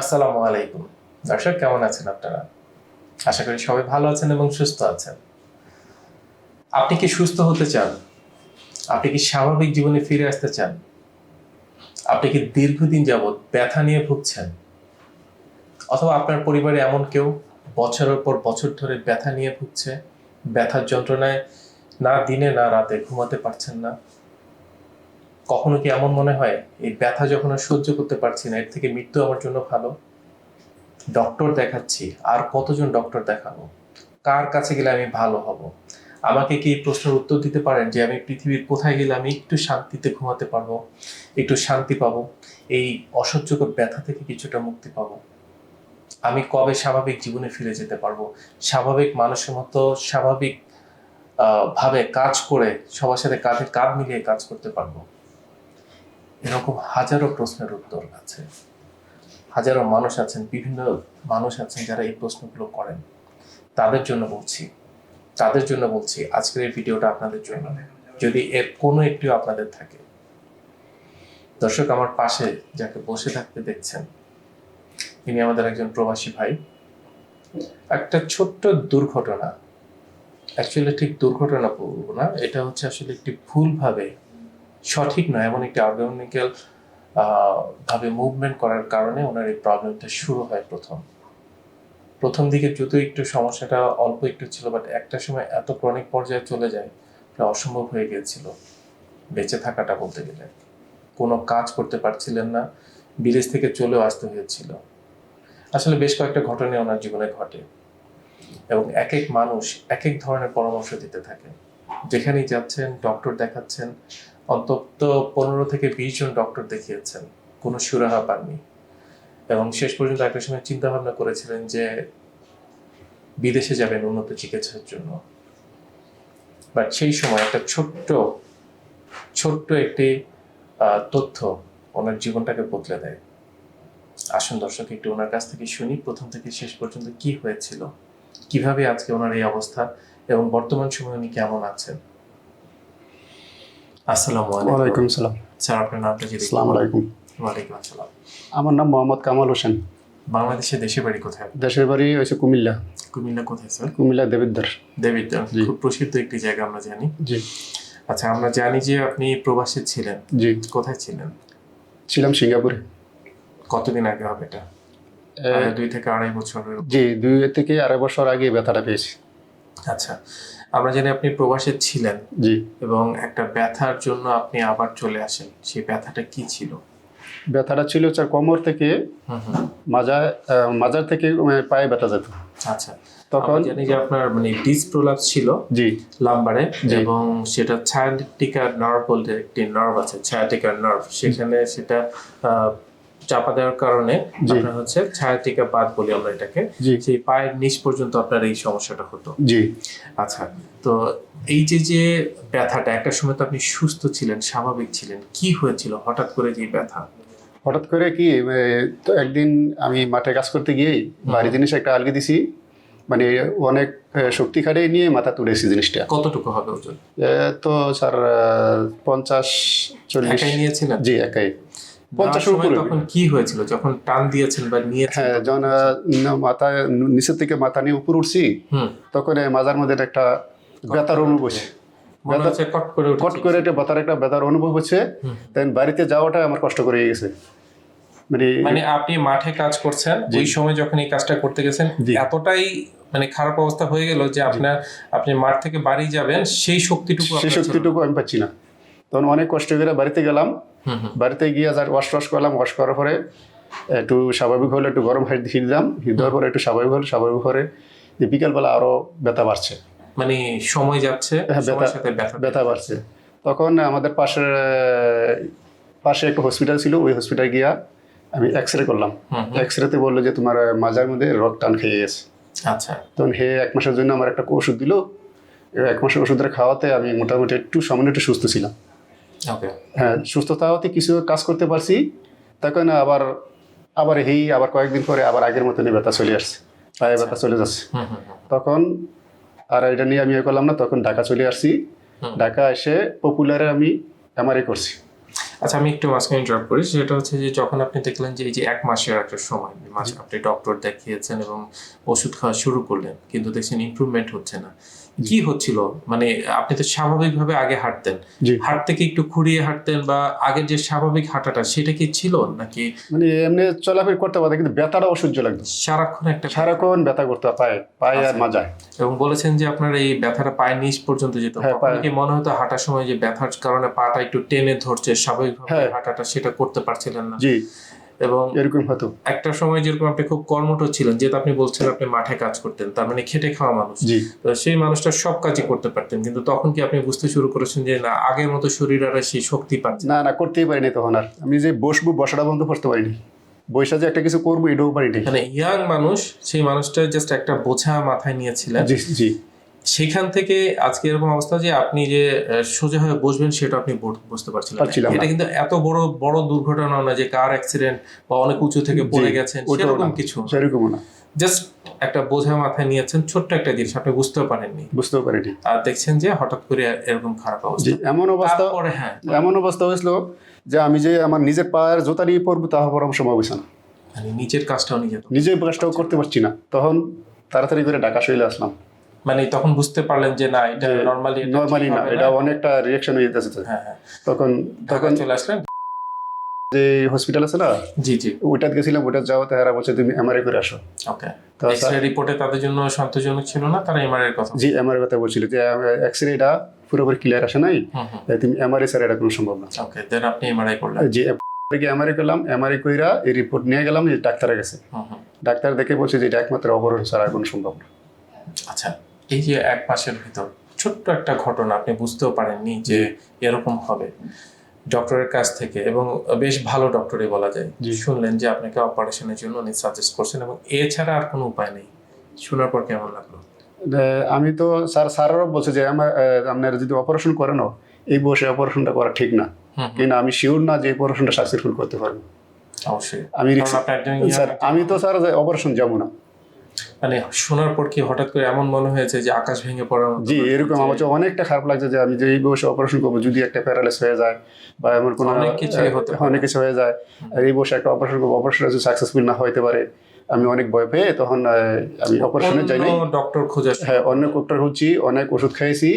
আসসালামু আলাইকুম। দর্শক কেমন আছেন আপনারা? আশা করি সবাই ভালো আছেন এবং সুস্থ আছেন। আপনি কি সুস্থ হতে চান? আপনি কি স্বাভাবিক জীবনে ফিরে আসতে চান? আপনি কি দীর্ঘদিন যাবৎ ব্যথা নিয়ে ভুগছেন? অথবা আপনার পরিবারে এমন কেউ বছরের পর বছর ধরে ব্যথা নিয়ে ভুগছে? ব্যথার যন্ত্রণায় না দিনে না রাতে ঘুমাতে পারছেন না? কখনো কি এমন মনে হয়? এই ব্যথা যখন সহ্য করতে পারছি না, এর থেকে মৃত্যু আমার জন্য ভালো? ডক্টর দেখাচ্ছি, আর কতজন ডক্টর দেখাবো? কার কাছে গেলে আমি ভালো হব? আমাকে কি প্রশ্নের উত্তর দিতে পারেন যে আমি পৃথিবীর কোথায় গেলে আমি একটু শান্তিতে ঘুমাতে পারব, একটু শান্তি পাবো? এই অসহ্যকর ব্যথা থেকে কিছুটা মুক্তি পাবো? আমি কবে স্বাভাবিক জীবনে ফিরে যেতে পারব? স্বাভাবিক মানুষের মতো স্বাভাবিক ভাবে কাজ করে সবার সাথে কাঁধে কাঁধ মিলিয়ে কাজ করতে পারব? এরকম হাজারো প্রশ্নের উত্তর আছে। হাজারো মানুষ আছেন, বিভিন্ন মানুষ আছেন যারা এই প্রশ্নগুলো করেন। তাদের জন্য বলছি, তাদের জন্য বলছি আজকের এই ভিডিওটা আপনাদের জন্য। যদি এর কোনো একটিও আপনাদের থাকে, দর্শক আমার পাশে যাকে বসে থাকতে দেখছেন, তিনি আমাদের একজন প্রবাসী ভাই। একটা ছোট্ট দুর্ঘটনা অ্যাকচুয়ালি ঠিক দুর্ঘটনা বলব না, এটা হচ্ছে আসলে একটি ভুলভাবে সঠিক নয়, এমন একটি অর্গানিক্যাল ভাবে মুভমেন্ট করার কারণে ওনার এই প্রবলেমটা শুরু হয় প্রথম। প্রথম দিকে যদিও একটু সমস্যাটা, অল্প একটু ছিল বাট একটা সময় এত ক্রনিক পর্যায়ে চলে যায় প্রায় অসম্ভব হয়ে গিয়েছিল, বেঁচে থাকাটা বলতে গেলে। কোনো কাজ করতে পারছিলেন না, বিদেশ থেকে চলেও আসতে হয়েছিল। আসলে বেশ কয়েকটা ঘটনা ওনার জীবনে ঘটে, এবং এক এক মানুষ এক এক ধরনের পরামর্শ দিতে থাকে। যেখানেই যাচ্ছেন ডক্টর দেখাচ্ছেন অন্তত পনেরো থেকে বিশ জন ডক্টর দেখিয়েছেন। কোনো সুরাহা পাননি। এবং শেষ পর্যন্ত একটা সময় চিন্তা ভাবনা করেছিলেন যে বিদেশে যাবেন উন্নত চিকিৎসার জন্য। বাট সেই সময় একটা ছোট্ট ছোট্ট একটি তথ্য ওনার জীবনটাকে বদলে দেয়। আসুন দর্শক, একটু ওনার কাছ থেকে শুনি প্রথম থেকে শেষ পর্যন্ত কি হয়েছিল, কীভাবে আজকে ওনার এই অবস্থা এবং বর্তমান সময়ে উনি কেমন আছেন। আসসালামু আলাইকুম। ওয়ালাইকুম সালাম। স্যার আপনার নামটা যদি আসসালামু আলাইকুম। ওয়ালাইকুম আসসালাম। আমার নাম মোহাম্মদ কামাল হোসেন। বাংলাদেশে দেশে বাড়ি কোথায়? দেশের বাড়ি হয়েছে কুমিল্লা। কুমিল্লা কোথায় স্যার? কুমিল্লা দেবিদ্দার দেবিদ্যার জি। খুব প্রসিদ্ধ একটি জায়গা আমরা জানি। জি। আচ্ছা আমরা জানি যে আপনি প্রবাসী ছিলেন। জি। কোথায় ছিলেন? ছিলাম সিঙ্গাপুরে। কতদিন আগে হবে এটা? দুই থেকে আড়াই বছরের জি দুই থেকে আড়াই বছর আগে ব্যথাটা পেয়েছি। আচ্ছা আমরা জানি আপনি প্রবাসে ছিলেন। জি। এবং একটা ব্যথার জন্য আপনি আবার চলে আসেন। সেই ব্যথাটা কি ছিল? ব্যথাটা ছিল হচ্ছে কোমর থেকে হুম হুম। মাজা মাজার থেকে পায়ে ব্যথা যেত। আচ্ছা। তখন জানি যে আপনার মানে ডিসপ্রোলাপস ছিল জি। লাম্বারে। এবং সেটা ছায়াটিকার নার্ভ বলতে একটি নার্ভ আছে ছায়াটিকার নার্ভ সেখানে সেটা চাপা দেওয়ার কারণে। আপনার হচ্ছে ছায়াটিকা বাদ বলি আমরা এটাকে সেই পায়ের নিচ পর্যন্ত আপনার এই সমস্যাটা হতো। জি। আচ্ছা তো এই যে যে ব্যথাটা একটা সময় তো আপনি সুস্থ ছিলেন স্বাভাবিক ছিলেন কি হয়েছিল হঠাৎ করে যে ব্যথা? হঠাৎ করে কি তো একদিন আমি মাঠে কাজ করতে গিয়ে বাড়ি জিনিস একটা আলগে দিছি মানে অনেক শক্তি খাটিয়ে নিয়ে মাথা তুলেছি জিনিসটা। কতটুকু হবে ওজন? তো স্যার পঞ্চাশ চল্লিশ নিয়েছিলেন? জি একাই। উপরে। তখন কি হয়েছিল? যখন টান দিয়েছেন বা নিয়েছেন হ্যাঁ যখন মাথা নিচের থেকে মাথা নিয়ে উপর উঠছি তখন মাজার মধ্যে একটা ব্যথার অনুভব হচ্ছে কট করে একটা ব্যথার একটা ব্যথার অনুভব হচ্ছে। দেন বাড়িতে যাওয়াটা আমার কষ্ট করে গেছে। মানে মানে আপনি মাঠে কাজ করছেন ওই সময় যখন এই কাজটা করতে গেছেন এতটাই মানে খারাপ অবস্থা হয়ে গেল যে আপনার আপনি মাঠ থেকে বাড়ি যাবেন সেই শক্তিটুকু সেই শক্তিটুকু আমি পাচ্ছি না। তখন অনেক কষ্ট করে বাড়িতে গেলাম। বাড়িতে গিয়ে যার ওয়াশ টশ করলাম ওয়াশ করার পরে একটু স্বাভাবিক হলে একটু গরম হিট হিট দিলাম। দেওয়ার পরে একটু স্বাভাবিক হলো স্বাভাবিক হলে যে বিকালবেলা আরও ব্যথা বাড়ছে। মানে সময় যাচ্ছে হ্যাঁ, ব্যথা- বাড়ছে। তখন আমাদের পাশের পাশে একটা হসপিটাল ছিল ওই হসপিটাল গিয়া আমি এক্স রে করলাম। এক্স রেতে বলল যে তোমার মাজার মধ্যে রক টান খেয়ে গেছে। আচ্ছা। তখন হে এক মাসের জন্য আমার একটা ওষুধ দিল। এক মাসের ওষুধের খাওয়াতে আমি মোটামুটি একটু সামান্য একটু সুস্থ ছিলাম। হ্যাঁ সুস্থতা হতে কিছু কাজ করতে পারছি তখন আবার আবার এই আবার কয়েকদিন পরে আবার আগের মতনই ব্যথা চলে আসছে। পায়ে ব্যথা চলে যাচ্ছে। তখন আর এটা নিয়ে আমি ইয়ে করলাম না তখন ঢাকা চলে আসছি। ঢাকা এসে পপুলারে আমি এমআরআই করছি। আচ্ছা আমি একটু মাঝখানে ইন্টারাপ্ট করি। সেটা হচ্ছে যে যখন আপনি দেখলেন যে এই যে এক মাসের একটা সময় মাস আপনি ডক্টর দেখিয়েছেন এবং ওষুধ খাওয়া শুরু করলেন কিন্তু দেখছেন ইমপ্রুভমেন্ট হচ্ছে না। কি হচ্ছিল? মানে আপনি তো স্বাভাবিকভাবে আগে হাঁটতেন। হাঁটতে কি একটু খুঁড়িয়ে হাঁটতেন বা আগের যে স্বাভাবিক হাঁটাটা সেটা কি ছিল নাকি? মানে এমনি চলাফেরা করতে পারতাম কিন্তু ব্যথাটা অসহ্য লাগতো। সারাক্ষণ একটা সারাক্ষণ ব্যথা করতে পায়ে পায়ে আর আচ্ছা। মাজায়। এবং বলেছেন যে আপনার এই ব্যথাটা পায়ের নিচ পর্যন্ত যেত। হ্যাঁ, কি মনে হতো হাঁটার সময় যে ব্যথার কারণে পাটা একটু টেনে ধরছে স্বাভাবিকভাবে হ্যাঁ। হাঁটাটা সেটা করতে পারছিলেন না? জি। এবং এরকম হতো। একটা সময় যেরকম আপনি খুব কর্মঠ ছিলেন যেহেতু আপনি বলছেন আপনি মাঠে কাজ করতেন তার মানে খেটে খাওয়া মানুষ। তো সেই মানুষটা সব কাজই করতে পারতেন কিন্তু তখন কি আপনি বুঝতে শুরু করেছেন যে না আগের মতো শরীর আর সেই শক্তি পাচ্ছে না? না না করতেই পারিনি তখন আর। আমি যে বসবো বসাটা বন্ধ করতে পারিনি। বৈশা যে একটা কিছু করব এটাও পারিনি। মানে ইয়াং মানুষ সেই মানুষটা জাস্ট একটা বোঝা মাথায় নিয়েছিলেন। জি জি। সেখান থেকে আজকে এরকম অবস্থা যে আপনি যে সোজা হয়ে বসবেন সেটা আপনি বুঝতে পারছিলেন। এটা কিন্তু এত বড় বড় দুর্ঘটনা না যে কার অ্যাক্সিডেন্ট বা অনেক উঁচু থেকে পড়ে গেছেন সেরকম কিছু সেরকমও না। জাস্ট একটা বোঝা মাথায় নিয়েছেন ছোট্ট একটা জিনিস আপনি বুঝতেও পারেননি। বুঝতেও পারিনি। আর দেখছেন যে হঠাৎ করে এরকম খারাপ অবস্থা। এমন অবস্থা তারপরে হ্যাঁ এমন অবস্থা হয়েছিল যে আমি যে আমার নিজের পায়ের জোতা নিয়ে পরবো তাহা পরামর্শ হয়েছে না। মানে নিজের কাজটাও নিজে নিজের কাজটাও করতে পারছি না। তখন তাড়াতাড়ি করে ঢাকা শৈলে আসলাম। মানে তখন বুঝতে পারলেন যে না এটা নর্মালি নর্মালি না এটা অনেকটা রিয়াকশন হয়ে যেতেছে হ্যাঁ হ্যাঁ। তখন তখন চলে আসলেন? যে হসপিটাল আছে না জি জি। ওইটাতে গেছিলাম ওইটা যাওয়াতে হারা বলছে তুমি এমআরআই করে আসো। ওকে তো এক্সরে রিপোর্টে তাদের জন্য সন্তোষজনক ছিল না? তারা এমআরআই এর কথা জি এমআরআই কথা বলছিল যে এক্সরেটা পুরোপুরি ক্লিয়ার আসে নাই তুমি এমআরআই ছাড়া এটা কোনো সম্ভব না। ওকে দেন আপনি এমআরআই করলেন। যে এমআরআই করলাম এমআরআই কইরা এই রিপোর্ট নিয়ে গেলাম যে ডাক্তারের কাছে ডাক্তার দেখে বলছে যে এটা একমাত্র অপারেশন ছাড়া কোনো সম্ভব না। আচ্ছা এই যে এক মাসের ভিতর ছোট্ট একটা ঘটনা আপনি বুঝতেও পারেননি যে এরকম হবে। ডক্টরের কাছ থেকে এবং বেশ ভালো ডক্টরই বলা যায়। শুনলেন যে আপনাকে অপারেশনের জন্য উনি সাজেস্ট করছেন এবং এছাড়া আর কোনো উপায় নেই। শোনার পর কেমন লাগল? আমি তো স্যার স্যারও বলছে যে আমার আপনার যদি অপারেশন করেন এই বয়সে অপারেশনটা করা ঠিক না। কিন্তু আমি শিওর না যে অপারেশনটা সাকসেসফুল করতে পারব। অবশ্যই। আমি আমি তো স্যার অপারেশন যাব না। মানে শোনার পর কি হঠাৎ করে এমন মনে হয়েছে যে আকাশ ভেঙে পড়ার জি এরকম আমার কাছে অনেকটা খারাপ লাগছে যে আমি যে এই বয়সে অপারেশন করব যদি একটা প্যারালাইস হয়ে যায় বা এমন কোনো অনেক কিছুই হতে অনেক কিছু হয়ে যায়। আর এই বয়সে একটা অপারেশন করব অপারেশন যদি সাকসেসফুল না হইতে পারে আমি অনেক ভয় পেয়ে তখন আমি অপারেশনে যাই নাই ডক্টর খোঁজা হ্যাঁ অনেক ডক্টর হচ্ছি অনেক ওষুধ খাইছি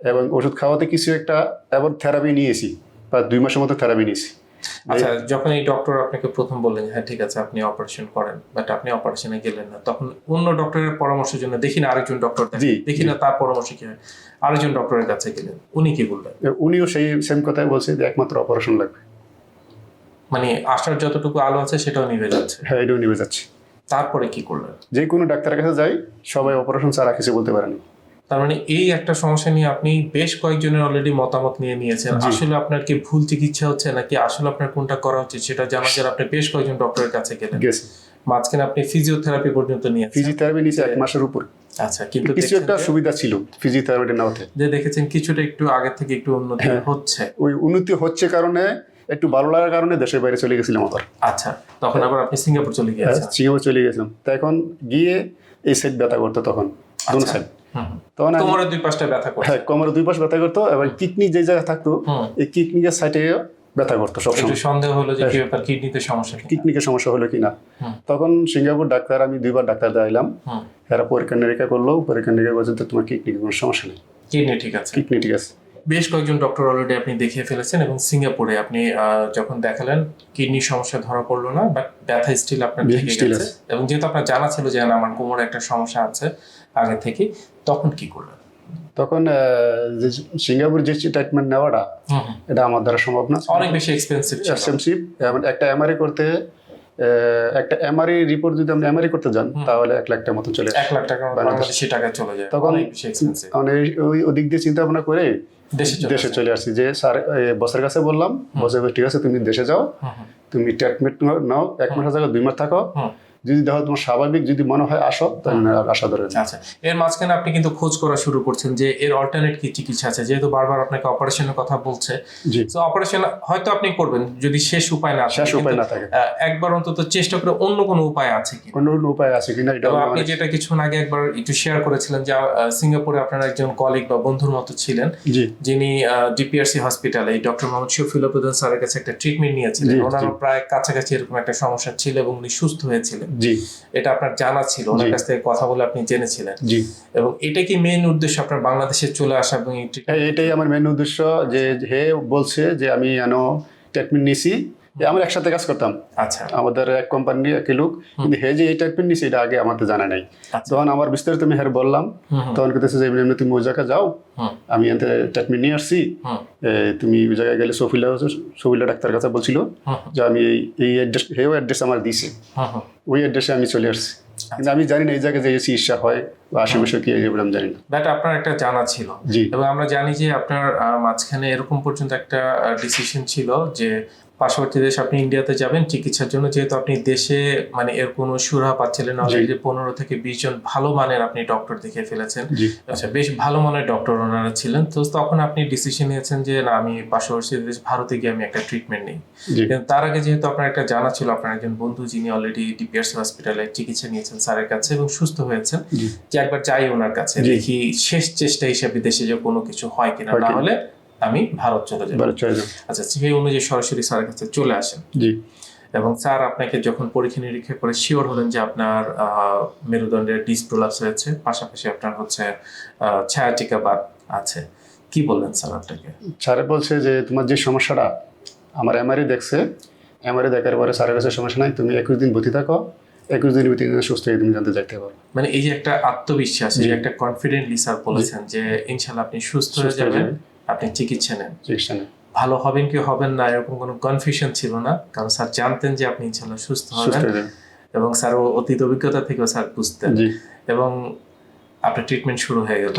এবং ওষুধ খাওয়াতে কিছু একটা এবার থেরাপি নিয়েছি বা দুই মাসের মতো থেরাপি নিয়েছি। আচ্ছা যখন এই ডক্টর আপনাকে প্রথম বললেন হ্যাঁ ঠিক আছে আপনি অপারেশন করেন বাট আপনি অপারেশনে গেলেন না তখন অন্য ডক্টরের পরামর্শের জন্য দেখি না আরেকজন ডক্টর দেখি না তার পরামর্শ কি হয়। আরেকজন ডক্টরের কাছে গেলেন উনি কি বললেন? উনিও সেই সেম কথাই বলছে যে একমাত্র অপারেশন লাগবে। মানে আসার যতটুকু আলো আছে সেটাও নিভে যাচ্ছে। হ্যাঁ এটাও নিবে যাচ্ছে। তারপরে কি করলেন? যে কোনো ডাক্তারের কাছে যাই সবাই অপারেশন ছাড়া কিছু বলতে পারেন তার মানে এই একটা সমস্যা নিয়ে আপনি বেশ কয়েকজনের অলরেডি মতামত নিয়ে নিয়েছেন। আসলে আপনার কি ভুল চিকিৎসা হচ্ছে নাকি আসলে আপনার কোনটা করা উচিত সেটা জানার জন্য আপনি বেশ কয়েকজন ডক্টরের কাছে গেলেন। মাঝখানে আপনি ফিজিওথেরাপি পর্যন্ত নিয়েছেন। ফিজিওথেরাপি নিয়েছে এক মাসের উপর। আচ্ছা কিন্তু কিছু একটা সুবিধা ছিল ফিজিওথেরাপিটা নেওয়াতে। যে দেখেছেন কিছুটা একটু আগে থেকে একটু উন্নতি হ্যাঁ। হচ্ছে। ওই উন্নতি হচ্ছে কারণে একটু ভালো লাগার কারণে দেশের বাইরে চলে গেছিলাম আবার আচ্ছা তখন আবার আপনি সিঙ্গাপুর চলে গিয়েছেন। সিঙ্গাপুর চলে গেছিলাম তা এখন গিয়ে এই সাইড ব্যথা করতো তখন। দোনো আচ্ছা। সাইড হুম, হুম। তখন কোমরের দুই পাশটা ব্যথা করছে। হ্যাঁ কোমরে দুই পাশ ব্যথা করতো এবং কিডনি যে জায়গায় থাকতো এই সাইডে ব্যথা করতো একটু সবসময় সন্দেহ হলো যে। কি ব্যাপার কিডনিতে সমস্যা কিনা। কিডনিকে সমস্যা হলো কিনা। তখন সিঙ্গাপুর ডাক্তার আমি দুইবার ডাক্তার দেখাইলাম। এরা পরীক্ষা নিরীক্ষা করল পরীক্ষা নিরীক্ষা বলছে তোমার কিডনি কোনো সমস্যা নেই। কিডনি ঠিক আছে। কিডনি ঠিক আছে। বেশ কয়েকজন ডক্টর অলরেডি আপনি দেখিয়ে ফেলেছেন এবং সিঙ্গাপুরে আপনি যখন দেখালেন কিডনির সমস্যা ধরা পড়ল না বাট ব্যথা স্টিল আপনার থেকে গেছে। এবং যেহেতু আপনার জানা ছিল যে না, আমার কোমরে একটা সমস্যা আছে আগে থেকে তখন কি করলেন? তখন যে সিঙ্গাপুর যে ট্রিটমেন্ট নেওয়াটা। এটা আমার দ্বারা সম্ভব না। অনেক বেশি এক্সপেন্সিভ এক্সপেন্সিভ একটা এমআরআই করতে একটা এমআরআই রিপোর্ট যদি আপনি এমআরআই করতে যান তাহলে এক লাখ টাকা মতো চলে এক লাখ টাকা বাংলাদেশ। টাকায় চলে যায়। তখন- অনেক মানে ওই ওদিক দিয়ে চিন্তা ভাবনা করে দেশে চলে দেশে চলে আসছি যে স্যার বসের কাছে বললাম বসে ঠিক আছে তুমি দেশে যাও তুমি ট্রিটমেন্ট নাও এক মাসের জায়গায় দুই মাস থাকো। যদি দেখো তোমার স্বাভাবিক যদি মনে হয় আসো তাহলে আর আশা ধরে আচ্ছা এর মাঝখানে আপনি কিন্তু খোঁজ করা শুরু করছেন যে এর অল্টারনেট কি চিকিৎসা আছে? যেহেতু বারবার আপনাকে অপারেশনের কথা বলছে। তো অপারেশন হয়তো আপনি করবেন যদি শেষ উপায় না থাকে, শেষ উপায় না থাকে। একবার অন্তত চেষ্টা করে অন্য কোনো উপায় আছে কি অন্য কোনো উপায় আছে কিনা এটা আপনি যেটা কিছুক্ষণ আগে একবার একটু শেয়ার করেছিলেন যে সিঙ্গাপুরে আপনার একজন কলিগ বা বন্ধুর মতো ছিলেন যিনি ডিপিআরসি হসপিটালে ডক্টর মোহাম্মদ শফিউল প্রধান স্যারের কাছে একটা ট্রিটমেন্ট নিয়েছিলেন। ওনার প্রায় কাছাকাছি এরকম একটা সমস্যা ছিল এবং উনি সুস্থ হয়েছিলেন। জি। এটা আপনার জানা ছিল ওনার কাছ থেকে কথা বলে আপনি জেনেছিলেন। জি। এবং এটা কি মেন উদ্দেশ্য আপনার বাংলাদেশে চলে আসা এবং এটাই আমার মেন উদ্দেশ্য যে হে বলছে যে আমি যেন ট্রিটমেন্ট নিছি। আমরা একসাথে কাজ করতাম। আচ্ছা। আমাদের এক কোম্পানি একই লোক কিন্তু হে যে এই ট্রিটমেন্ট নিছে এটা আগে আমাদের জানা নাই। আচ্ছা। তখন আমার বিস্তারিত আমি হের বললাম তখন কেতেছে যে এমনি তুমি ওই জায়গায় যাও আমি এতে ট্রিটমেন্ট নিয়ে আসছি। তুমি ওই জায়গায় গেলে সফিলা সফিলা ডাক্তার কাছে বলছিল যে আমি এই- এই অ্যাড্রেস হেও অ্যাড্রেস আমার দিছে। ওই অ্যাড্রেসে আমি চলে আসছি। কিন্তু আমি জানি না এই জায়গায় যে চিকিৎসা হয় বা আশেপাশে কি এগুলো জানি না। ব্যাটা আপনার একটা জানা ছিল। এবং আমরা জানি যে আপনার মাঝখানে এরকম পর্যন্ত একটা ডিসিশন ছিল যে পার্শ্ববর্তী দেশ আপনি ইন্ডিয়াতে যাবেন চিকিৎসার জন্য যেহেতু আপনি দেশে মানে এর কোনো সুরাহা পাচ্ছিলেন না অলরেডি পনেরো থেকে বিশ জন ভালো মানের আপনি ডক্টর দেখে ফেলেছেন। আচ্ছা বেশ ভালো মানের ডক্টর ওনারা ছিলেন। তো তখন আপনি ডিসিশন নিয়েছেন যে না আমি পার্শ্ববর্তী দেশ ভারতে গিয়ে আমি একটা ট্রিটমেন্ট নিই। কিন্তু তার আগে যেহেতু আপনার একটা জানা ছিল আপনার একজন বন্ধু যিনি অলরেডি ডিপিআরসি হসপিটালে চিকিৎসা নিয়েছেন স্যারের কাছে এবং সুস্থ হয়েছেন যে একবার যাই ওনার কাছে দেখি শেষ চেষ্টা হিসেবে দেশে যে কোনো কিছু হয় কিনা না হলে আমি ভারত চলে যাব। চলে আচ্ছা সেই অনুযায়ী সরাসরি স্যারের কাছে চলে আসেন। জি। এবং স্যার আপনাকে যখন পরীক্ষা নিরীক্ষা করে শিওর হলেন যে আপনার মেরুদণ্ডের ডিসপ্রোলাপস হয়েছে পাশাপাশি আপনার হচ্ছে ছায়াটিকা বাদ আছে কি বললেন স্যার আপনাকে? স্যারে বলছে যে তোমার যে সমস্যাটা আমার এমআরআই দেখছে এমআরআই দেখার পরে স্যারের কাছে সমস্যা নাই তুমি একুশ দিন ভর্তি থাকো একুশ দিনের ভিতরে সুস্থ হয়ে তুমি জানতে যাইতে পারো। মানে এই যে একটা আত্মবিশ্বাস এই যে একটা কনফিডেন্টলি স্যার বলেছেন যে ইনশাল্লাহ আপনি সুস্থ হয়ে যাবেন। আপনি চিকিৎসা নেন। চিকিৎসা ভালো হবেন কি হবেন না এরকম কোনো কনফিউশন ছিল না। কারণ স্যার জানতেন যে আপনি ইনশাল্লাহ সুস্থ হবেন। এবং স্যার ও অতীত অভিজ্ঞতা থেকেও স্যার বুঝতেন। এবং আপনার ট্রিটমেন্ট শুরু হয়ে গেল।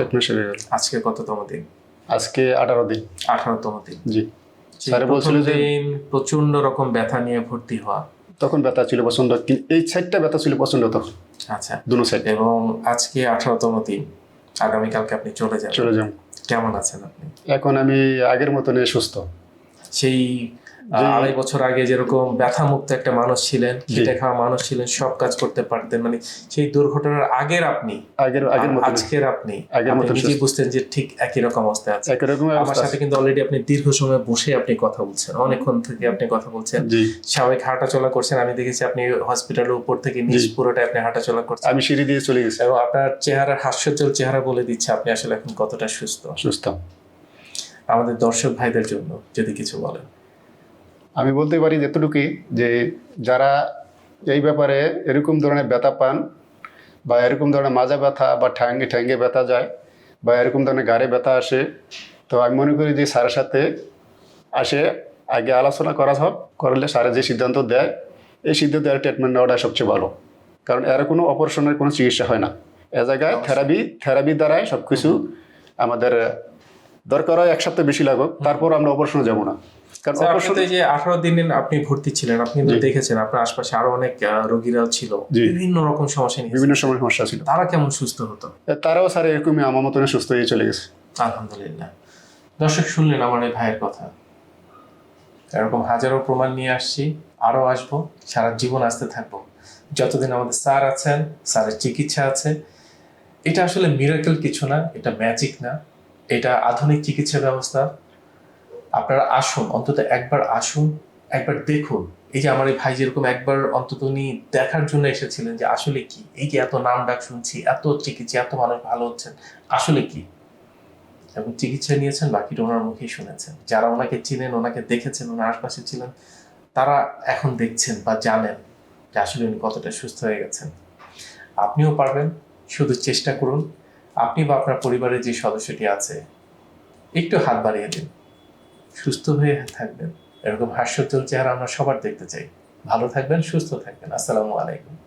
আজকে কততম দিন? আজকে আঠারো দিন। আঠারোতম দিন। জি। স্যার বলছিল যে- প্রচণ্ড রকম ব্যথা নিয়ে ভর্তি হওয়া। তখন ব্যথা ছিল প্রচণ্ড এই সাইডটা ব্যথা ছিল প্রচণ্ড তখন। আচ্ছা। দুনো সাইড এবং আজকে আঠারোতম দিন। আগামীকালকে আপনি চলে যান চলে যাও কেমন আছেন আপনি? এখন আমি আগের মতনই সুস্থ। সেই আড়াই বছর আগে যেরকম ব্যথা মুক্ত একটা মানুষ ছিলেন। খেটে খাওয়া মানুষ ছিলেন সব কাজ করতে পারতেন। মানে সেই দুর্ঘটনার আগের আপনি আগের আগের আজকের আপনি নিজেই বুঝতেন যে ঠিক একই রকম অবস্থায় আছে। একই রকম আমার অবস্থা সাথে। কিন্তু অলরেডি আপনি দীর্ঘ সময় বসে আপনি কথা বলছেন অনেকক্ষণ থেকে আপনি কথা বলছেন। স্বাভাবিক হাঁটা চলা করছেন আমি দেখেছি আপনি হসপিটালের উপর থেকে নিচ পুরোটা আপনি হাঁটা চলা করছেন। আমি সিঁড়ি দিয়ে চলে গেছি। এবং আপনার চেহারার হাস্যজ্জ্বল চেহারা বলে দিচ্ছে আপনি আসলে এখন কতটা সুস্থ। সুস্থ। আমাদের দর্শক ভাইদের জন্য যদি কিছু বলেন। আমি বলতে পারি যেতটুকুই যে যারা এই ব্যাপারে এরকম ধরনের ব্যথা পান বা এরকম ধরনের মাজা ব্যথা বা ঠ্যাঙ্গে ঠ্যাঙ্গে ব্যথা যায় বা এরকম ধরনের গাড়ে ব্যথা আসে তো আমি মনে করি যে স্যারের সাথে আসে আগে আলোচনা করা হোক করলে স্যারে যে সিদ্ধান্ত দেয় এই সিদ্ধান্ত ট্রিটমেন্ট নেওয়াটা সবচেয়ে ভালো। কারণ এর কোনো অপারেশনের কোনো চিকিৎসা হয় না। এ জায়গায় থেরাপি থেরাপি দ্বারাই সব কিছু আমাদের দরকার হয় এক সপ্তাহ বেশি লাগুক তারপর আমরা অপারেশনে যাব না। কারণ যে আঠারো দিন আপনি ভর্তি ছিলেন আপনি দেখেছেন আপনার আশপাশে আরও অনেক রোগীরাও ছিল। বিভিন্ন রকম সমস্যা নিয়ে বিভিন্ন সময় সমস্যা ছিল। তারা কেমন সুস্থ হতো? তারাও স্যার এরকমই আমার মতন সুস্থ হয়ে চলে গেছে। আলহামদুলিল্লাহ। দর্শক শুনলেন আমার এই ভাইয়ের কথা। এরকম হাজারো প্রমাণ নিয়ে আসছি আরও আসব সারা জীবন আসতে থাকব। যতদিন আমাদের স্যার আছেন স্যারের চিকিৎসা আছে এটা আসলে মিরাকেল কিছু না এটা ম্যাজিক না। এটা আধুনিক চিকিৎসা ব্যবস্থা। আপনারা আসুন, অন্তত একবার আসুন, একবার দেখুন। এই যে আমার এই ভাই যেরকম একবার অন্তত উনি দেখার জন্য এসেছিলেন যে আসলে কি? এই যে এত নাম ডাক শুনছি, এত চিকিৎসা, এত মানুষ ভালো হচ্ছেন, আসলে কি? এবং চিকিৎসা নিয়েছেন, বাকিটা ওনার মুখেই শুনেছেন। যারা ওনাকে চিনেন, ওনাকে দেখেছেন, ওনার আশপাশে ছিলেন, তারা এখন দেখছেন বা জানেন যে আসলে উনি কতটা সুস্থ হয়ে গেছেন। আপনিও পারবেন, শুধু চেষ্টা করুন। আপনি বা আপনার পরিবারের যে সদস্যটি আছে, একটু হাত বাড়িয়ে দিন। সুস্থ হয়ে থাকবেন। এরকম হাস্যোজ্জ্বল চেহারা আমরা সবার দেখতে চাই। ভালো থাকবেন, সুস্থ থাকবেন। আসসালামু আলাইকুম।